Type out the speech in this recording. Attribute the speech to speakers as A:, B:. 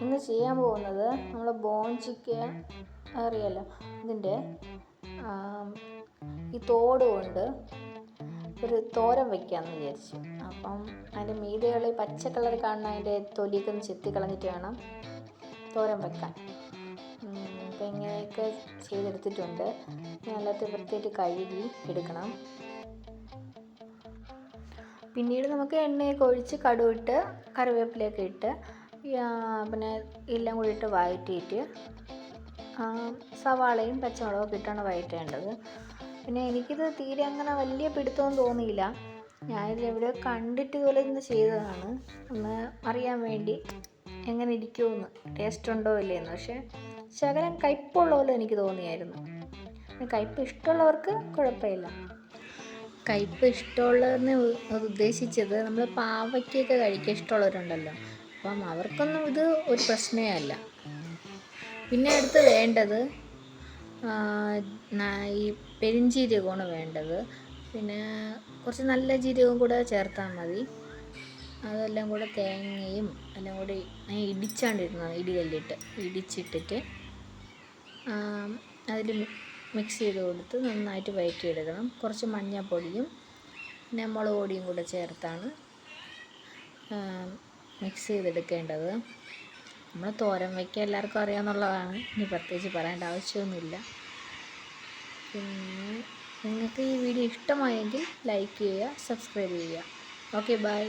A: ഇന്ന് ചെയ്യാൻ പോകുന്നത് നമ്മൾ ബോഞ്ചിക്ക് അറിയാലോ? ഇതിന്റെ ഈ തോട് കൊണ്ട് ഒരു തോരൻ വെക്കാമെന്ന് വിചാരിച്ചു. അപ്പം അതിന്റെ മീതയുള്ള ഈ പച്ച കളർ കാണുന്ന അതിന്റെ തൊലിയൊക്കെ ഒന്ന് ചെത്തി കളഞ്ഞിട്ട് വേണം തോരൻ വെക്കാൻ. അപ്പം ഇങ്ങനെയൊക്കെ ചെയ്തെടുത്തിട്ടുണ്ട്. നല്ലത് വൃത്തിയായിട്ട് കഴുകി എടുക്കണം. പിന്നീട് നമുക്ക് എണ്ണയൊക്കെ ഒഴിച്ച് കടുവിട്ട് കറിവേപ്പിലയൊക്കെ ഇട്ട് പിന്നെ എല്ലാം കൂടിയിട്ട് വഴറ്റിയിട്ട് സവാളയും പച്ചമുളകൊക്കെ ഇട്ടാണ് വഴറ്റേണ്ടത് പിന്നെ എനിക്കിത് തീരെ അങ്ങനെ വലിയ പിടുത്തമൊന്നും തോന്നിയില്ല. ഞാനിത് എവിടെ കണ്ടിട്ട് ഇതുപോലെ ഇന്ന് ചെയ്തതാണ്. ഒന്ന് അറിയാൻ വേണ്ടി എങ്ങനെ ഇരിക്കുമെന്ന് ടേസ്റ്റ് ഉണ്ടോ ഇല്ലയെന്ന്. പക്ഷേ ശകലം കയ്പുള്ള പോലെ എനിക്ക് തോന്നിയായിരുന്നു. കയ്പ് ഇഷ്ടമുള്ളവർക്ക് കുഴപ്പമില്ല. കയ്പ് ഇഷ്ടമുള്ളതെന്ന് ഉദ്ദേശിച്ചത് നമ്മൾ പാവയ്ക്കൊക്കെ കഴിക്കാൻ ഇഷ്ടമുള്ളവരുണ്ടല്ലോ. അപ്പം അവർക്കൊന്നും ഇത് ഒരു പ്രശ്നമേ അല്ല. പിന്നെ അടുത്ത് വേണ്ടത് ഈ പെരിഞ്ചീരകമാണ് വേണ്ടത്. പിന്നെ കുറച്ച് നല്ല ജീരകവും കൂടെ ചേർത്താൽ മതി. അതെല്ലാം കൂടെ തേങ്ങയും എല്ലാം കൂടി ഇടിച്ചാണ്ടിരുന്നത് ഇടികല്ലിട്ട് ഇടിച്ചിട്ടിട്ട് അതിൽ മിക്സ് ചെയ്ത് കൊടുത്ത് നന്നായിട്ട് വഴറ്റിയെടുക്കണം. കുറച്ച് മഞ്ഞൾപ്പൊടിയും പിന്നെ മുളക് പൊടിയും കൂടെ ചേർത്താണ്. മിക്സ് ചെയ്തെടുക്കേണ്ടത്. നമ്മൾ തോരൻ വയ്ക്കുക എല്ലാവർക്കും അറിയാമെന്നുള്ളതാണ് ഇനി പ്രത്യേകിച്ച് പറയേണ്ട ആവശ്യമൊന്നുമില്ല. പിന്നെ നിങ്ങൾക്ക് ഈ വീഡിയോ ഇഷ്ടമായെങ്കിൽ ലൈക്ക് ചെയ്യുക സബ്സ്ക്രൈബ് ചെയ്യുക. Okay bye.